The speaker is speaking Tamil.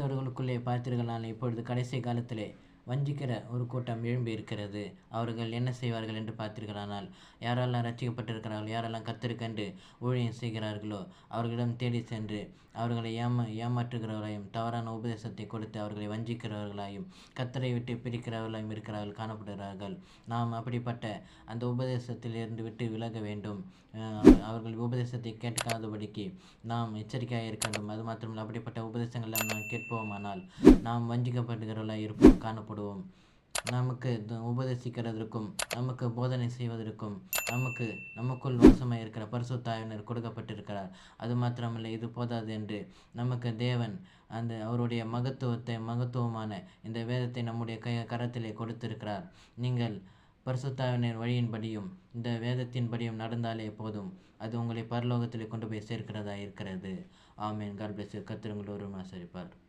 கிறிஸ்தவர்களுக்குள்ளே பார்த்தீர்களானால் இப்பொழுது கடைசி காலத்திலே வஞ்சிக்கிற ஒரு கூட்டம் எழும்பி இருக்கிறது. அவர்கள் என்ன செய்வார்கள் என்று பார்த்தீர்களானால் யாரெல்லாம் ரட்சிக்கப்பட்டிருக்கிறார்களோ யாரெல்லாம் கத்திருக்கென்று ஊழியம் செய்கிறார்களோ அவர்களிடம் தேடி சென்று அவர்களை ஏமா ஏமாற்றுகிறவர்களாயும் தவறான உபதேசத்தை கொடுத்து அவர்களை வஞ்சிக்கிறவர்களாயும் கத்தரை விட்டு பிரிக்கிறவர்களாயும் இருக்கிறார்கள் காணப்படுகிறார்கள். நாம் அப்படிப்பட்ட அந்த உபதேசத்தில் இருந்து விட்டு விலக வேண்டும். அவர்கள் உபதேசத்தை கேட்காதபடிக்கு நாம் எச்சரிக்கையாக இருக்க வேண்டும். அது மாத்திரமில்லை அப்படிப்பட்ட உபதேசங்கள் நாம் கேட்போமானால் நாம் வஞ்சிக்கப்படுகிறவர்களாக இருப்போம் காணப்படுவோம். நமக்கு உபதேசிக்கிறதற்கும் நமக்கு போதனை செய்வதற்கும் நமக்கு நமக்குள் வாசமாக இருக்கிற பரிசுத்தாவினர் கொடுக்கப்பட்டிருக்கிறார். அது மாத்திரமில்லை இது போதாது என்று நமக்கு தேவன் அந்த அவருடைய மகத்துவத்தை மகத்துவமான இந்த வேதத்தை நம்முடைய கை கரத்திலே கொடுத்திருக்கிறார். நீங்கள் பரிசுத்தாவினர் வழியின்படியும் இந்த வேதத்தின்படியும் நடந்தாலே போதும். அது உங்களை பரலோகத்தில் கொண்டு போய் சேர்க்கிறதா இருக்கிறது ஆமேன் காட் பிளஸ் கத்திரங்களோரும் ஆசரிப்பார்.